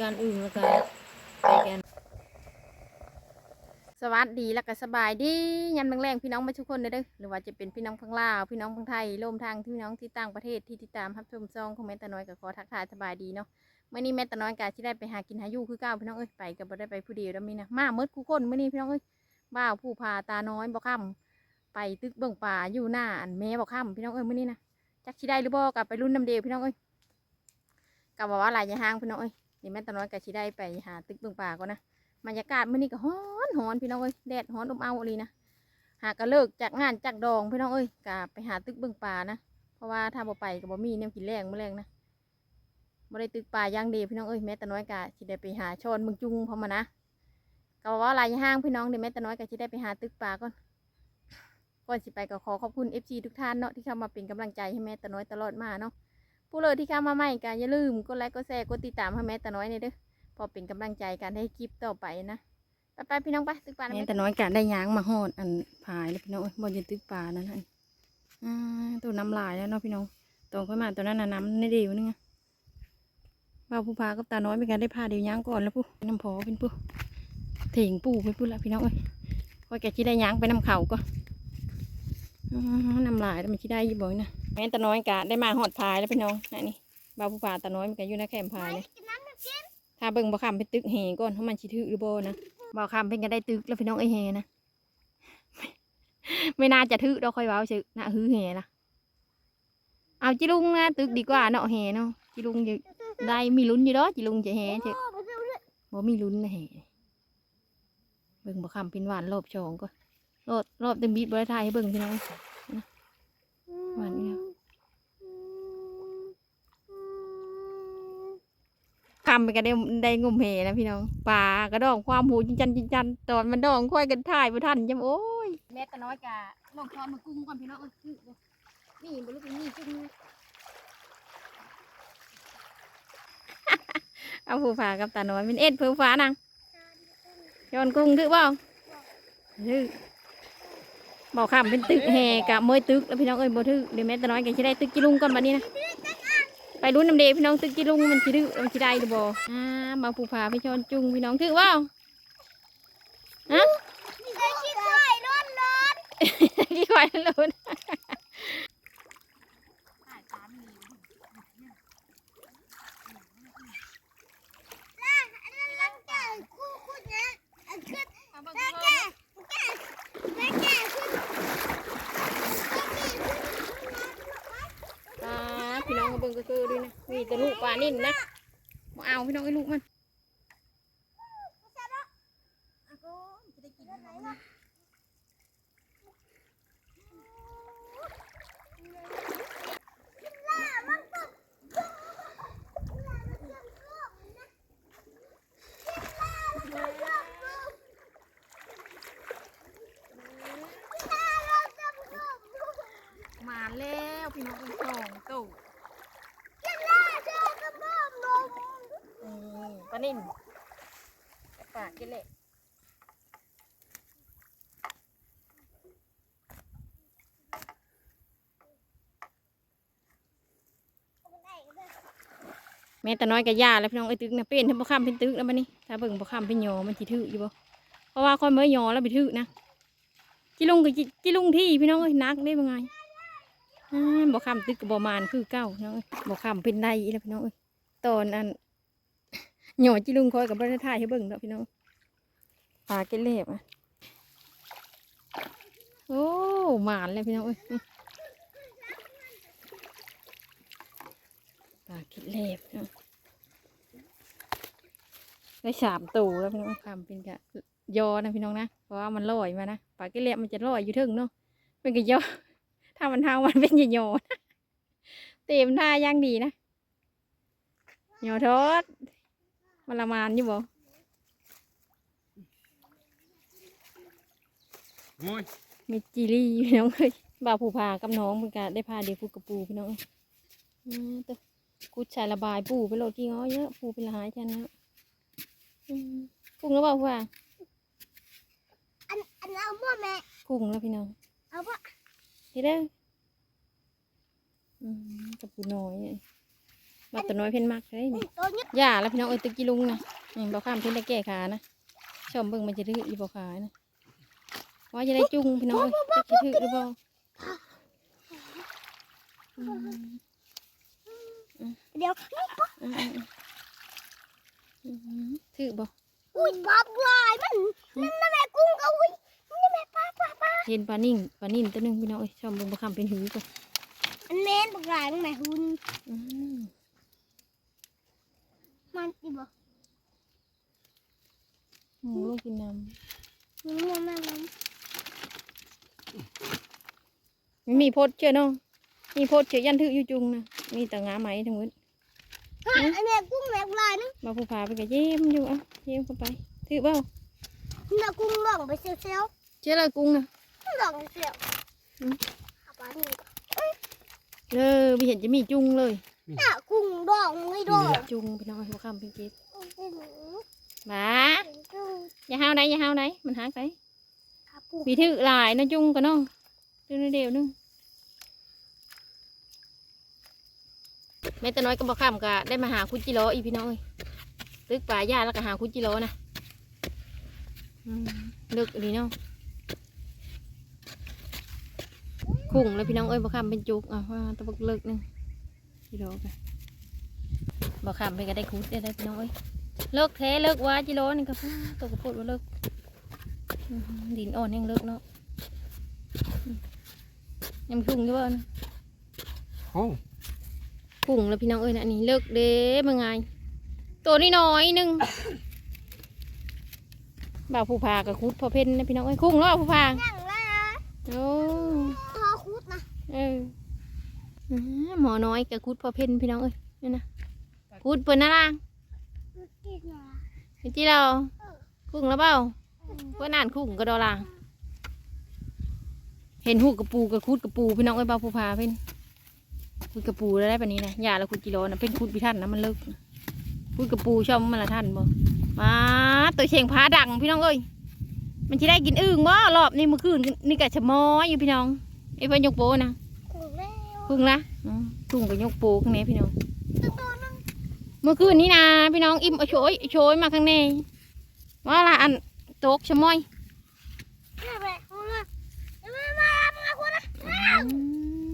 การอื่นแล้วกันรายการสวัสดีแล้วก็สบายดียามแรงพี่น้องมาทุกคนเด้อเด้อหรือว่าจะเป็นพี่น้องพังลาวพี่น้องพังไทยร่วมทางพี่น้องที่ต่างประเทศที่ติดตามรับชมซองของแม่ตาน้อยก็ขอทักทายสบายดีเนาะเมื่อนี้แม่ตาน้อยกาที่ได้ไปหากินหาอยู่คือเก้าพี่น้องเอ้ยไปก็บ่ได้ไปผู้เดียวแล้วมีนะมาเมื่อกูคนเมื่อนี้พี่น้องเอ้ยบ้าผู้พาตาน้อยบ่ค่ำไปตึกเบิ่งป่าอยู่หน้าอันแม่บ่ค่ำพี่น้องเอ้ยเมื่อนี้นะ จักสิได้หรือบ่กลับไปรุ่นน้ำเดียวพี่น้องเอ้ยกับว่าหลายยางห้างพี่น้องเอ้ยนี่แม่ตาน้อยกาสิได้ไปหาตึกเบิ่งป่าก่อนนะบรรยากาศมื้อนี้ก็ฮ้อนฮ้อนพี่น้องเอ้ยแดดฮ้อนอบอ้าวเลยนะหากก็เลิกจากงานจากดองพี่น้องเอ้ยกะไปหาตึกเบิ่งป่านะเพราะว่าถ้าบ่ไปก็บ่มีแนวกินแรงมื้อแรงนะบ่ได้ตึกป่าย่างเดียวพี่น้องเอ้ยแม่ตาน้อยกะสิได้ไปหาชอนเบิ่งจุงพร้อมมานะก็ว่าลายห้างพี่น้องเดี๋ยวแม่ตาน้อยกะสิได้ไปหาตึกป่าก่อน ก่อนสิไปก็ขอขอบคุณ FC ทุกท่านเนาะที่เข้ามาเป็นกำลังใจให้แม่ตาน้อยตลอดมาเนาะผู้เลยที่เข้ามาใหม่ก็อย่าลืมกดไลค์กดแชร์กดติดตามให้แม่ตาน้อยหน่อยเด้อพอเป็นกำลังใจการให้คลิปต่อไปนะไปไปพี่น้องไปตึกปลาแม่ต่น้อยกะได้ยางมาหอดอันผายแล้วพี่น้องเอ้ยบนตึกปลานั่นน่ะอ่าตัวน้ำลายแล้วเนาะพี่น้องตรงค่อยมาตัวนั้นน้ำในเดียวนึงอะบ่าผู้พากับตาน้อยเป็นการได้พาเดียวยางก่อนแล้วปุ๊น้ำพอเป็นปุ๊เถียงปู่ไปปุ๊ละพี่น้องเอ้ยค่อยแกที่ได้ยางไปน้ำเขาก็ น้ำลายแล้วมันที่ได้อยี่บ่อยนะแม่ตาน้อยกะได้มาหอดพายแล้วพี่น้องนั่นนี่บ่าวผู้พาตาน้อยมันก็อยู่ในแคมป์พายเลยถ้าเบิ่งบ่คำเป็นตึกแหก่อนเพราะมันชิถือหรือบ่นะบ่คำเป็นก็ได้ตึกแล้วพี่น้องไอ้แหนะไม่น่าจะถือดอกค่อยเว้าชื่อน่าฮือแหนะเอาจิลุงนะตึกดีกว่าเนาะแหเนาะจิลุงจะได้มีลุ้นอยู่ดอกจิลุงจะแหเถอะบ่มีลุ้นนะแหเบิ่งบ่คำเป็นหวานรอบสองก็ รอบรอบเต็มบีดบ่ได้ทายให้เบิ่งพี่น้องนะหวานเนี่ยคำไปก็ได้ได้งมเหนะพี่น้องป่ากระดองความหูจินจันจินจันตอนมันดองค่อยกันถ่ายไปทันจำโอ้ยแม่ตะน้อยกะลองทอนมากุ้งก่อนพี่น้องเอ้ยคือบ่นี่บลูกนี่กุ้งเอาผู้ฝากับตาน้อยเป็นเอ็ดผู้ฝานังย้อนกุ้งถือเปล่าถือ บอกคำเป็นตึกแห่กะเมยตึกแล้วพี่น้องเอ้ยบ่ทึกเดี๋ยวแม่ตะน้อยกันจะได้ตึกกิลุงก่อนบัดนี้นะไปรุ่นน้ำเดพี่น้องตึกกิลุงมันจิดื้อมันจิได้หรือบ่อ่ามาผูพาพี่ชอนจุงพี่น้องถือว่าฮะได้คิดช่วยล้นล้นกี่ควายล้น ร่างกายคู่คู่นะขึ้นร่างกายร่างกายขึ้น อ่าพี่น้องมาเบิ่งก็คือด้วยนะมีแต่ลูกปลา นิ่นนะมาเอาพี่น้องไอ้ลูกมันมาแล้วพี่น้องเป็นสองตู้นี่ปลา นิ่นปากินเละแม่แต่น้อยกับยาแล้วพี่น้องไอ้ตึกนะเป็นถ้าบ่ข้ามเป็นตึกแล้วบัดนี้ถ้าเบิ่งบ่ข้ามเป็นยอมันสิถืออยู่บ่เพราะว่าคนเมื่อยอแล้วไปถือนะจิลุงกับจิลุงที่พี่น้องเอ้ยนักได้บ่ไงบ่ข้ามตึกกับบ่มานคือเก้าพี่น้องบ่ข้ามเป็นได้แล้วพี่น้องเอ้ยตอนอัน หยอจิลุงคอยกับบ่ได้ถ่ายให้เบิ่งดอกพี่น้องปลาเกล็ดอะโอ้หมานเลยพี่น้องเอ้ยนี่ปลาเกล็ดเนาะได้สามตัวแล้วพี่น้องทำเป็นกะยอนะพี่น้องนะเพราะว่ามันลอยมานะปลาเกล็ดมันจะลอยอยู่ถึงเนาะเป็นกะยอถ้ามันเท่ามันเป็นยอๆนะเต็มท่าย่างดีนะยอทอด มันละมานอยู่บ่โอ้ยมีจีรี่พี่น้องเอ้ยบ่าวผู้พากับน้องเพิ่นก็ได้พาเด็กผูกกระปูพี่น้องอืมตัวกูใช้ระบายปูไปโหลดกี่ง้อเยอะปูเป็นละหายจันนะอืมกุ้งแล้วเปล่าผู้ว่าอันอันเอาบ่แม่กุ้งแล้วพี่น้องเอาบ่เฮ็ดเด้ออืมกระปูน้อย เนี่ยมาตัวน้อยเพิ่นมากเลยนี่ตัวนี้ย่าแล้วพี่น้องเอ้ยตึกกิลุงนะนี่บ่ข้ามเพิ่นได้แก้ขานะชมเบิ่งมันจะดื้ออีบ่ขานะว่าจะได้จุงพี่น้องเอ้ยจักสิถือหรือบ่อืมเดี๋ยวอืมอืมอืมถือบ่อุ้ยพับลายมันนั่นน่ะแม่กุ้งก็อุ้ยนี่แม่ป้าป้าป้าเห็นปลานิ่งปลานิ่งตัวหนึงพี่น้องเอ้ยชมเบิ่งบ่ข้ามเป็นหือก่อนอันแม่นปักลายมันไหน หุ่นอืมมันอีบ่หมูลงกินน้มันมันมันมันำมันมีโพดเชื่อน้องมีโพดเชื่อยันถืออยู่จุงนะมีแต่งาไหมทั้งหมดฮะอันแม่กุ้งแม่ลายนึงมาผู้พาไปก็เยี่ยมอยู่อะเยี่ยมเข้าไปถือเปล่าแม่กุ้งล่องไปเซลเซลเชื่ออะไรกุ้งนะล่องเซลเอาไปนี่เออไม่เห็นจะมีจุงเลย น่ะกุ้งดองไม่ ดองจุงพี่น้องหัวคำเป็นเก็บกุ้งบ้ากุ้งอย่าห้าวไหนอย่าห้าวไหนมันหักไหนขาปูมีถือหลายนะจุงกันน้องจุงนิดเดียวนึงแม่ตาน้อยก็บอกข้ามกะได้มาหาคุณจิโร่อีพี่น้องเอ้ยตึกป่าหญ้าแล้วก็หาคุณจิโร่นะอืมเลิกดีเนาะคุ้งแล้วพี่น้องเอ้ยบอกข้ามเป็นจุกอะว่าตะบักเลิกหนึงจิโร่ไป บอกข้ามไปก็ได้คุดได้ได้พี่น้องเอ้ยเลิกแท้เลิกว่าจิโร่นี่ก็ฟ้าตัวกระโปดว่าเลิกอื้อหือดินอ่อนยังเลิกเนาะอืมยังพุ่งอยู่บ่นะโอ้พุ่งแล้วพี่น้องเอ้ยนะอันนี้เลิกเด้มาไงตัวนี้น้อยๆหนึงบ่าวผู้พากับคุดพอเพ่นนะพี่น้องเอ้ยคุ้งแล้วบ่าวผู้พานั่งละโอ้พอคุดนะเอออื้อหมอน้อยกับคุดพอเพ่นพี่น้องเอ้ยนี่นะ คุดเปิดหน้าล่างกินนะเห็นที่เราคุ้งแล้วเปล่าเพื่อนอ่านคุ้งก็ดอล่างเห็นหูกระปูกับคุดกระปูพี่น้องเอ้ยบ่าวผู้พาเพ่นคุดกระปูได้ปะนี้นะยาแล้วคุดกิโลนะเป็นคุดพิทันนะมันเลิกคุดกระปูชอบมันละท่านบ่มาตัวเชียงพาดังพี่น้องเอ้ยมันจะได้กินอึ่งบ่รอบนี้เมื่อคืนนี่กะชะมออยู่พี่น้องไอ้เพิ่นยกโปนะกุ้งแล้วพึ่งละอืมพึ่งกับยกโปข้างในพี่น้องตัวตัวนึง เมื่อคืนนี้นะพี่น้องอิ่มเอาโชยเอาโชยมาข้างในว่าละอันโตกชะมอยแม่แม่กุ้งนะแม่มามาคุณนะอื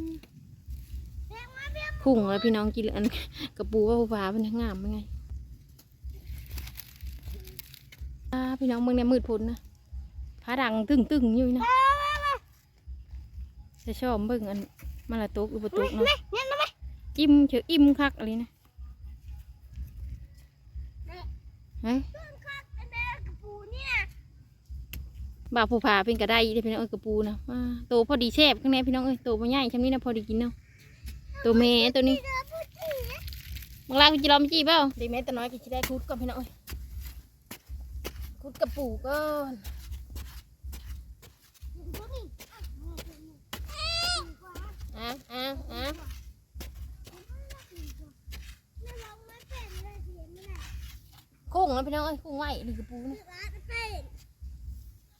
มแม่มาแม่พุ่งแล้วพี่น้องกินอันกระปูว่าฟ้าเป็นงามเป็นไงพี่น้องเมืองเนี่ยมืดพ้นนะพาดังตึงตึงอยู่นะจะชอบเบิ่งอันมาละตุกอุปตุกเนาะเงี้ยนะแม่จิ้มเฉยอิ่มคักอะไรนะ เฮ้ยต้นข้าวแม่กระปูเนี่ยบ่าวผู้ผาเป็นกระไดได้พี่น้องเอ้ยกระปูนะมาโตพอดีแซ่บข้างในพี่น้องเอ้ยโตบ่ใหญ่ชั้นนี้นะพอดีกินเนาะตัวเมย์ตัวนี้เจอผู้หญิงนะบางลาคุณจะลองจี้เปล่าดีแม่ตัวน้อยก็จะได้คุดก่อนพี่น้องเอ้ยคุดกระปูก่อนผู้หญิงอะอะอะแล้วเราไม่เป็นเลยเสียไม่ได้ คุ้งแล้วพี่น้องเอ้ยคุ้งไหวนี่กระปูนะร้านเป็น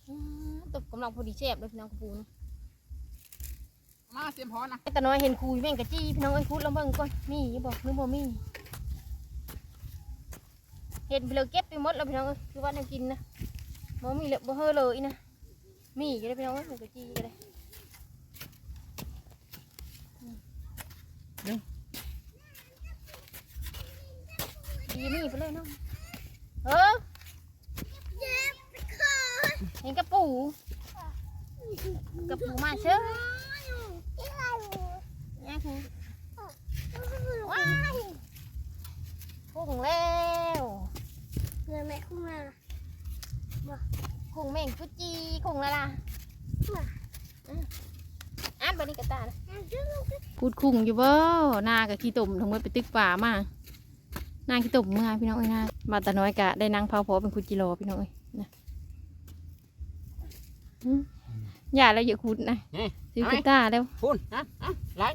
อ่าตกกำลังพอดีแซ่บเลยพี่น้องกระปูนะมาเสียมพอนะไอ้ตาน้อยเห็นคุยแม่งกะจี้พี่น้องเอ้ยคุดแล้วเบิ่งก่อนมีอยู่บอกนึกบ่มีเห็นไปเลยเก็บไปหมดแล้วพี่น้องเอ้ยคือว่าแนวกินนะบ่มีเลยบ่เฮอเลยนะมีอยู่ได้อพี่น้องเอ้ยแม่งกะจี้ก็ได้ดีมีไปเลยเนาะ เออเจ็บคอเห็นกระปูกระปูมาเชื่อที่ไรเนี่ยคือว้ายกุ้งแล้วเงินแม่คุ้มมากุ้งแม่งกุจีกุ้งละล่ะอ่านบนี้กระตาเลยพูดคุ้งอยู่บ่นากับขี้ตุ่มทั้งหมดไปตึกป่ามา นาขี้ตุ่มมาพี่น้องเอ้ยนาบาตาน้อยกะได้นางเผาพอเป็นคุจิโรพี่น้องเอ้ยนะอืมอย่าแล้วอย่าคุดนะนี่ซื้อกุตาแล้วพูนนะอะไล่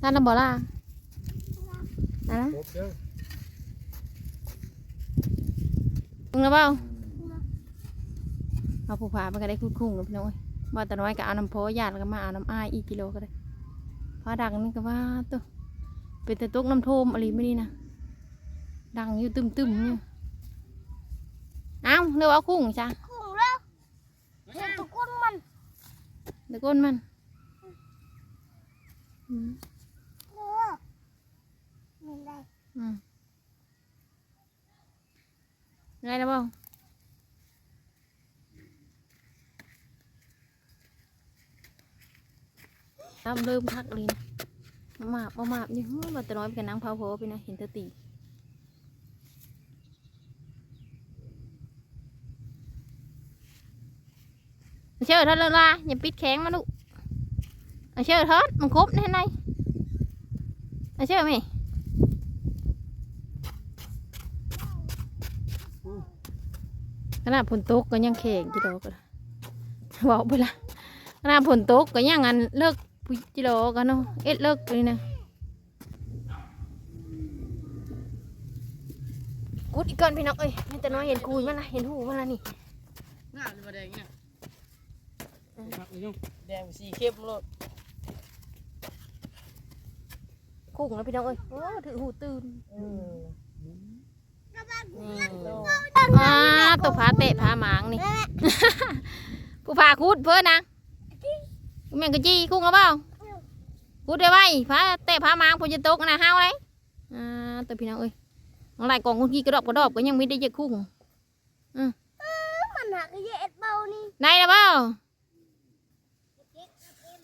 ท่านน้ำบ่ล่ะอะนะครบเด้อมึงแล้วเปล่าเอาผู้ผามันก็ได้คุดคุ้งกับพี่น้องเอ้ยบาตาน้อยก็เอาน้ำโพญาติแล้วก็มาเอาน้ำอ้ายอีกกิโลก็ได้ฟ้าดังนี่ก็ว่าตัว เป็นแต่ตกน้ำโทมอะไรไม่นี่นะดังอยู่ตึมตึมๆอยู่เอ้าเรือว่าคุ้งจ้ะคุ้งแล้วเห็นตะกุนมันเดี๋ยวก้นมันอืมเนื้อไม่ได้อืมไงนะบ้างตามเริ่มคักเลยนะ มามาบมามาบนี่ฮู้มาแต่น้อยเป็นนางเผาโผไปนะเห็นเธอตีเชื่อทอดเลยล่ะอย่าปิดแข็งมาลูกเอาเชื่อทอดมันครบแน่ในเอาเชื่อไหมขนาดฝนตกก็ยังแข็งจิโดกันบอกไปละขนาดฝนตกก็ยังอันเลิก พุจิโดกันเนาะเอ็ดเลิกเลยนะกูดอีกก่อนพี่น้องเอ้ยนี่แต่น้อยเห็นคุยมันละเห็นหูมันละนี่งามเลยมาแดงเนี่ยครับนี่ยุ่งแดงสีเข้มโลดคุ้งแล้วพี่น้องเอ้ยโอ้ถือหูตื่นเออนี่อ่าตัวผาเตะผาหมางนี่ ผู้ผาคูดเพื่อนนะ แม่งกะจี้คุ้งแล้วเปล่าคูดได้ไว้ผาเตะผาหมางผมจะตกนะห้าวเลยอ่าตัวพี่น้องเอ้ยน้องไหลกองคนกี้กระดอบกระดอบก็ยังไม่ได้จะคุ้งมันหักเย็ดเบานี่ได้แล้วเปล่า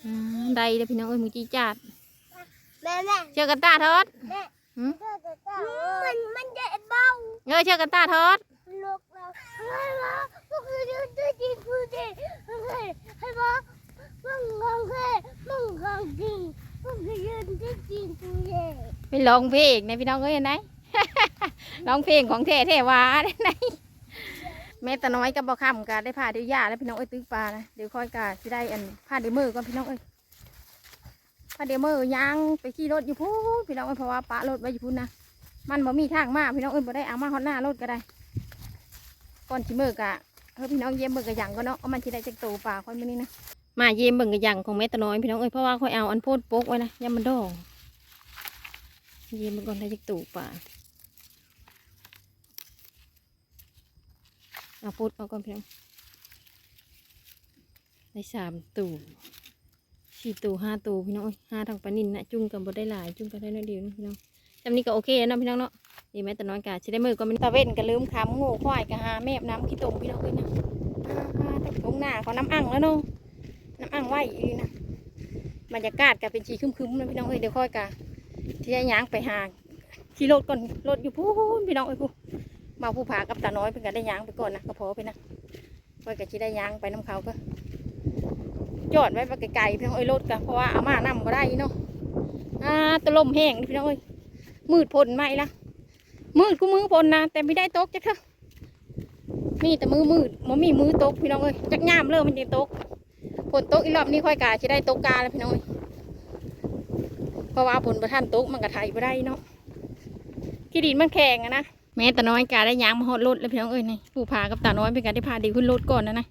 อ่าได้แล้วพี่น้องเอ้ยมือจี้จัดแม่แม่เชื่อกันตาทอดมันมันเย็ดเบาเงยเชื่อกันตาทอดลูกเราให้มาก็คือยืนตัวจริงคือจริงให้ให้มา มึงงงแค่มึงงงจริงมึงคือยืนตัวจริงคือเย่ไปร้องเพลงในพี่น้องเอ้ยเห็นไหมร้องเพลงของเทเทวาได้ไหนแม่ตาน้อยกับบ่คำกาได้พาเดี๋ยวยาแล้วพี่น้องเอ้ยตื้อปลานะเดี๋ยวค่อยกาสิได้อันพาเดี๋ยวมือก่อนพี่น้องเอ้ยพาเดี๋ยวมือยางไปขี่รถอยู่พูพี่น้องเอ้ยเพราะว่าปะรถไว้อยู่พูนนะมันบ่มีทางมากพี่น้องเอ้ยบ่ได้เอามาฮอดหน้ารถก็ได้ก่อนสิมือกะเฮ้ยพี่น้องเยี่ยมเบิ่งกระหยังก็เนาะเอามันสิได้จักโตปลาค่อยมื้อนี้นะ มาเยี่ยมเบิ่งกระยังของแม่ตาน้อยพี่น้องเอ้ยเพราะว่าค่อยเอาอันโพดโปกไว้นะยามมันดองเยี่ยมมันก่อนได้จักตู่ป่าเอาพุดเอาก่อนพียงได้สามตู่สี่ตู่ห้าตู่พี่น้องเอ้ยห้าทางปลานินนะจุ่มกันบ่ได้หลายจุ่มกันได้น้อยเดียวนพี่น้องจำนี้ก็โอเคแล้วนะพี่น้องเนาะดีไหมแต่น้อยกาช้ได้มือก็มันตะเว้นก็ลืมคำโง่ควายกะหาแมบน้ำขี้ตมพี่น้องเอ้ยนะอ่าแต่ตรงหน้าเขาน้ำอ่างแล้วเนาะ น้ำอ่างไหวอีกนะบรรยากาศก็เป็นชีคึ้มๆนะพี่น้องเอ้ยเดี๋ยวค่อยกะที่จะย่างไปหาขี่รถก่อนรถอยู่พูนพี่น้องไอ้ยผู้มาผู้ผากับตาน้อยเป็นกันได้ย่างไปก่อนนะก็พอไปนะไว้ก็จะได้ย่างไปน้ำเขาก็จอดไว้ไปไกลๆพี่น้องไอ้ยรถก็เพราะว่าอาม่านำก็ได้เนาะอ่าตะลมแห้งพี่น้องเอ้ยมืดพลไหมละมืดกูมือพลนะแต่ไม่ได้ตกจักเถอะมีแต่มือมืดมันมีมือตกพี่น้องเอ้ยจักย่ามเริ่มมันจะตก ฝนตกอีกรอบนี้ค่อยกาจะได้ตกกาแล้วพี่น้องเอ้ยเพราะว่าผลประทานตกมันก็ไถไปได้เนาะที่ดินมันแข็งอะนะแม่ตาน้อยกาได้ยางมาหดรถแล้วพี่น้องเอ้ยนี่ผู้พากับตาน้อยเป็นการได้พาดีขึ้นรถก่อนนะนะ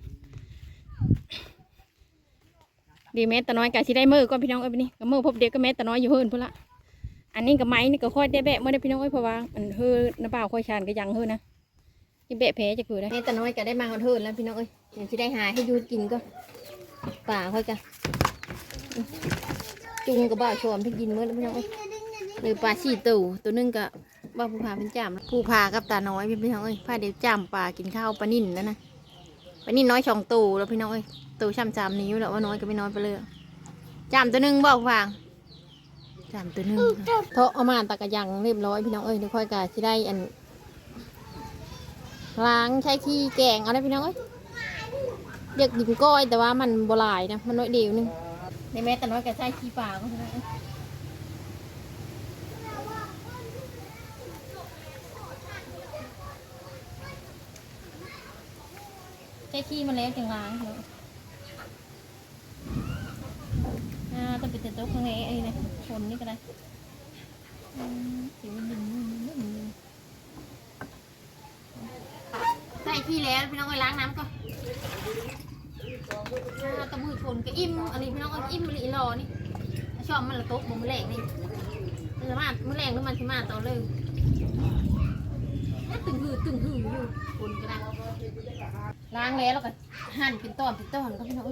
ดีแม่ตาน้อยกาสิได้มือก่อนพี่น้องเอ้ยนี่ก็มือพบเดียวก็แม่ตาน้อยอยู่เฮิรนพุ่นละอันนี้กับไม้นี่ก็ค่อยได้แบะเมื่อได้พี่น้องเอ้ยเพราะว่ามันเฮิรน้าบ่าค่อยชานก็ยังเฮิรนะที่แบะแผลจะคือได้แม่ตาน้อยก็ได้มาหดเฮิรแล้วพี่น้องเอ้ยเดี๋ยวสิได้หาให้ยูกินก็ ป่าค่อยกันจุงกับบ่าวชอมที่กินเมื่อแล้วพี่น้องเอ้ยหรือปลาชีตู่ตัวหนึงก็ว่าผู้พาเป็นจามผู้พากับตาน้อยพี่น้องเอ้ยพาเดี๋ยวจามปลากินข้าวปลานิ่นแล้วนะปลานิ่นน้อยสองตัวแล้วพี่น้องเอ้ยตัวช่ำจามนิ้วแล้วว่าน้อยก็ไม่น้อยไปเลยจามตัวหนึงบอกผู้พาจามตัวหนึงเทาะเอามาตะกะยังเรียบร้อยพี่น้องเอ้ยเดี๋ยวค่อยกาสิได้อันล้างใช้ขี้แกงเอาได้พี่น้องเอ้ย เรียกกินก้อยแต่ว่ามันโบหลายนะ มันน้อยเดียวหนึงในแม่แต่น้อยก็ใช้ขี้ปลาก็ได้ใช้ขี้มาแล้วจังล้างเนาะอ่าต้องไปเตะโต๊ะข้างในไอ้นี่คนนี่ก็ได้อืมสิวมันดึงมือมันดึงใส่ขี้แล้วพี่น้องไปล้างน้ำก่อน อ่าตะมือชนก็อิ่มอันนี้พี่น้องก็อิ่มมันอีหลอนี่ชอบมันละโต๊ะบ่มะแรงนี่มันจะมาเมื่อแรงหรือมันจะมาต่อเลยตึงหือตึงหืออยู่คนก็ได้ล้างแล้วแล้วก็หั่นเป็นตอนเป็นตอนก็พี่น้อง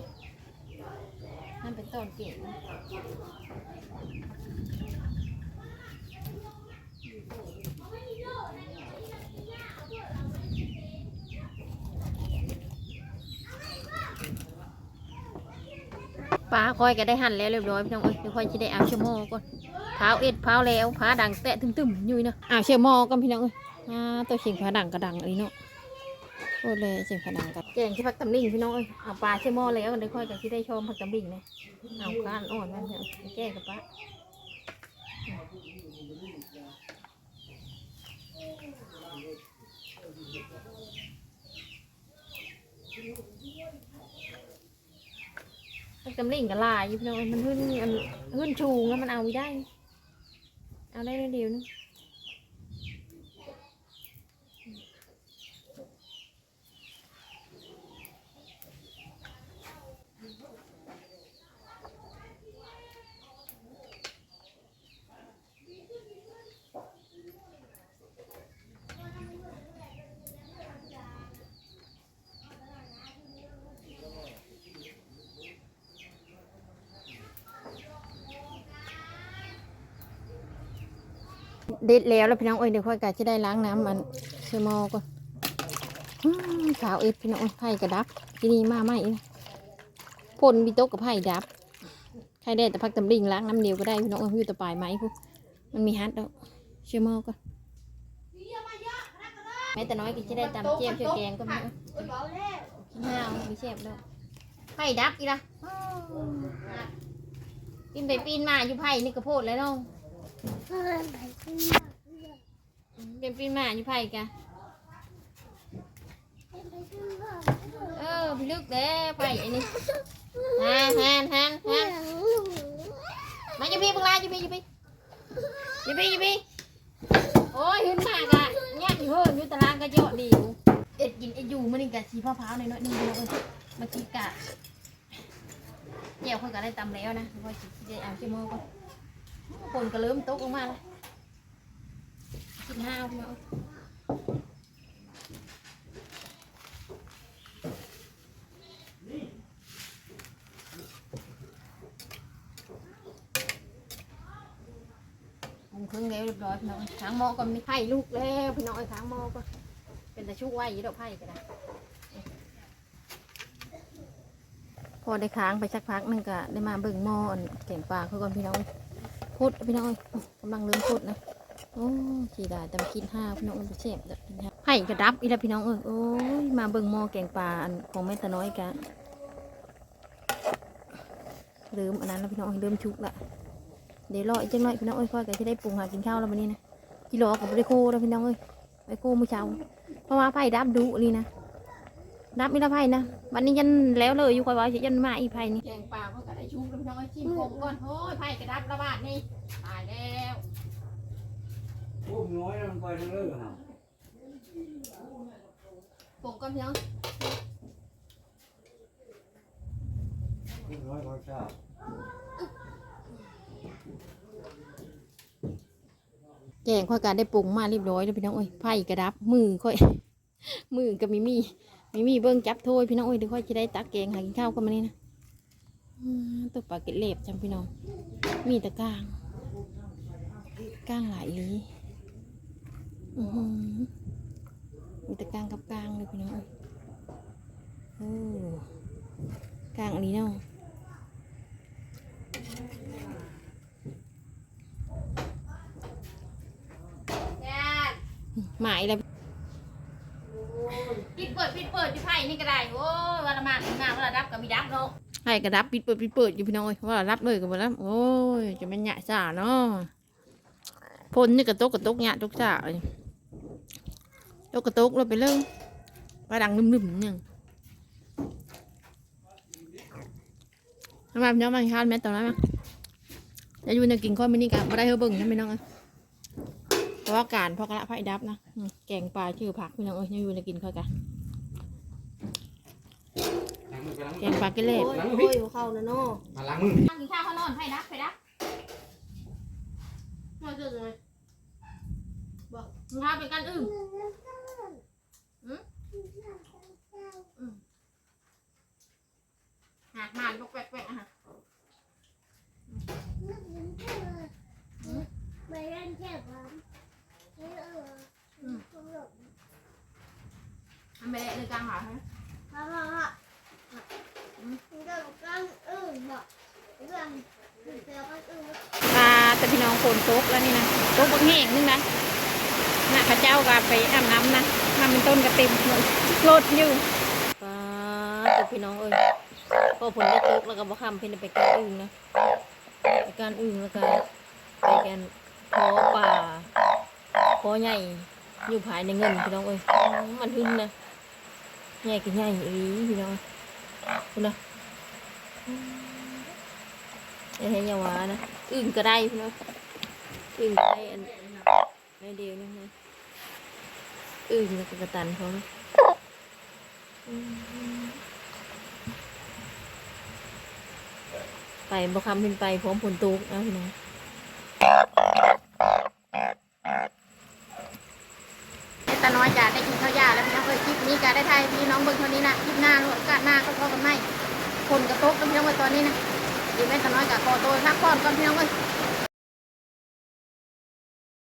หั่นเป็นตอนเก่งน ปลาคอยก็ได้หั่นแล้วเรียบร้อยพี่น้องเอ้ยเดี๋ยวคอยจะได้เอาชั่วโมงก่อนเผาเอ็ดเผาแล้วผาดังแตะตึมๆอยู่เนาะอ้าเชมอกันพี่น้องเอ้ยอ่าตัวเชียงผาดังกระดังอันนี้เนาะโอ้เลยเชียงผาดังกันแกงที่ผักตำลิงพี่น้องเอ้ยเอาปลาเชมอแล้วเดี๋ยวคอยก็ที่ได้ชมผักตำลิงเนะเอาก้านอ่อนมันเนี่ยแก้กับปลา กำลิงกับลายอยู่พี่น้องมันขึ้นอันขึ้นชูงแล้วมันเอาไม่ได้ เอาได้เดียวนึง เด็ดแล้วแล้วพี่น้องเอ้ยเดี๋ยวค่อยกะจะได้ล้างน้ำมันเชอมอก่อนขาวเอ็ดพี่น้องไผ่กระดับที่นี่มาไหมพ่นบีโต๊ะกับไผ่ดับใครได้แต่พักตำลิงล้างน้ำเดียวก็ได้พี่น้องอ้ยอยู่ตะปลายไหมพวกมันมีฮัทแล้วเชอมอก่อนแม่แต่น้อยก็จะได้ตำเจียมเชือแกงก็มีเอ้ยกินข้าวมีเชฟแล้วไผ่ดับอีละปีนไปปีนมาอยู่ไผ่นี่กระโพดแล้วน้อง เป็นปีนมาอยู่ไผ่กะเออพี่ลึกเด้ไผ่อันนี้ฮันฮันฮันฮันมาอยู่พี่พวกเราอยู่พี่อยู่พี่อยู่พี่อยู่พี่โอ้ยขึ้นมากอะแง่อยู่เฮิร์นอยู่ตารางกระเจาะดีเอ็ดกินเอ็ดอยู่มันนี่กะสีฟ้าๆหน่อยๆนึงเดียวเออมาคิดกะเจียวเขาก็ได้ตำแล้วนะเพราะจะเอาชี่ยโม่ก่อน ฝนก็เริ่มตกลงมาแล้วกินห้าวพี่น้องปรุงเครื่องแล้วเรียบร้อยพี่น้องช้างหม้อก็มีไผ่ลูกแล้วพี่น้องไอ้างหม้อก็เป็นแต่ชุกไว้อยี่ดอกไผ่ก็ได้พอได้ค้างไปสักพักหนึงก็ได้มาเบิ่งหม้ออันแกงปลาคือก่อนพี่น้อง พุดพี่น้องเอ้ยกำลังเริ่มพุดนะโอ้ขี่ได้แต่มากินห้าพี่น้องเอ้ยเสียบแต่กินห้าวไผ่กระดับอีแล้วพี่น้องเอ้ยโอ้ยมาเบิ่งหม้อแกงปลาของแม่ตาน้อยกะเริ่มอันนั้นแล้วพี่น้องเอ้ยเริ่มชุกละเดี๋ยวรออีกจังหน่อยพี่น้องเอ้ยค่อยก็จะได้ปรุงหากินข้าวแล้ววันนี้นะกิโลกับไปโคแล้วพี่น้องเอ้ยไปโคมื้อเช้าเพราะว่าไผ่ดับดุนี่นะดับไม่ละไผ่นะวันนี้ยันแล้วเลยอยู่คอยว่าจะยันมาอีไผ่นี่แกงปลาเขาก็ได้ ชุบแล้วพี่น้องเอ้ชิมผมก่อนโอ้ยไผ่กระดับระบาดนี่ตายแล้วพวกน้อยมันไปเรื่อยๆครับผมก่อนพี่น้องพวกน้อยเขาชอบแกงค่อยการได้ปรุงมาเรียบร้อยแล้วพี่น้องเอ้ยไผ่กระดับมือค่อย มือก็มีมีมีมีเบิ้งจับถ้วยพี่น้องเอ้ยเดี๋ยวค่อยจะได้ตักแกงหากินข้าวกันมานี่นะ ตัวปลาเกล็ดเล็บจังพี่น้อง มีแตะก้างก้างหลายลีอือมีแตะก้างกับก้างเลยพี่น้องอ้ยโอ้ก้างอันนี้เนาะหมายแล้วปิดเปิดปิดเปิดอยู่ไผ่นี่ก็ได้โอ้วันละมากมากวันละดับกับมีดับเนาะ ไผ่กระดับปิดเปิดปิดเปิดอยู่พี่น้องเอ้ยว่ารับเลยกับรับโอ้ยจะเป็นหยาซ่าเนาะพ่นนี่กระตกกระตกหยาตกซ่าเลยตกกระตกเราไปเลยว่าดังนุ่มๆนี่ยทำไมพี่น้องมาทานแม่ตอนนั้นมั้ยจะอยู่ในกินข้อยมินี่กับไม่ได้เฮอเบิ่งนะพี่น้องเอ้ยเพราะว่าการพอกระไผ่ดับนะแกงปลาชื่อผักพี่น้องเอ้ยยังอยู่ในกินค่อยกัน แกงปลาเกล็ดโอ้ยโอ้ยเข้านะเนาะมาล้างมือกินข้าวข้าวนอนให้นะไปนะมาเจอเลยบอกมึงพาไปกันอื่นหักมันลงไป ตกบางแห่งนึงนะน่ะข้าเจ้าก็ไปอาบน้ำนะทำเป็นต้นกระเต็มหมดอยู่ปลาพี่น้องเอ้ยพอฝนได้ตกแล้วก็บ่คำเพิ่นไปการอึ่งนะไปการอึ่งแล้วก็ไปกันขอป่าขอใหญ่อยู่ภายในเงินพี่น้องเอ้ยมันหึนนะใหญ่ก็ใหญ่อีหลีพี่น้องคุณนะอย่าให้อยาวานะอึ่งก็ได้พี่น้อง อึ่งก็ได้อันในเดียวนี่นะอึ่งแล้วก็กระตันเขานะอืมไปบ่คำขึ้นไปพร้อมผลตกนะพี่น้องตาน้อยจะได้กินข้าวยาแล้วพี่น้องเอ้ยคลิปนี้ก็ได้ถ่ายพี่น้องเบิ่งเท่านี้นะคลิปหน้าโอกาสหน้าก็พอกันไหมคนกระตกกันพี่น้องเอ้ยตอนนี้นะเดี๋ยวแม่ตาน้อยกับคอโตพักผ่อนก่อนพี่น้องเอ้ย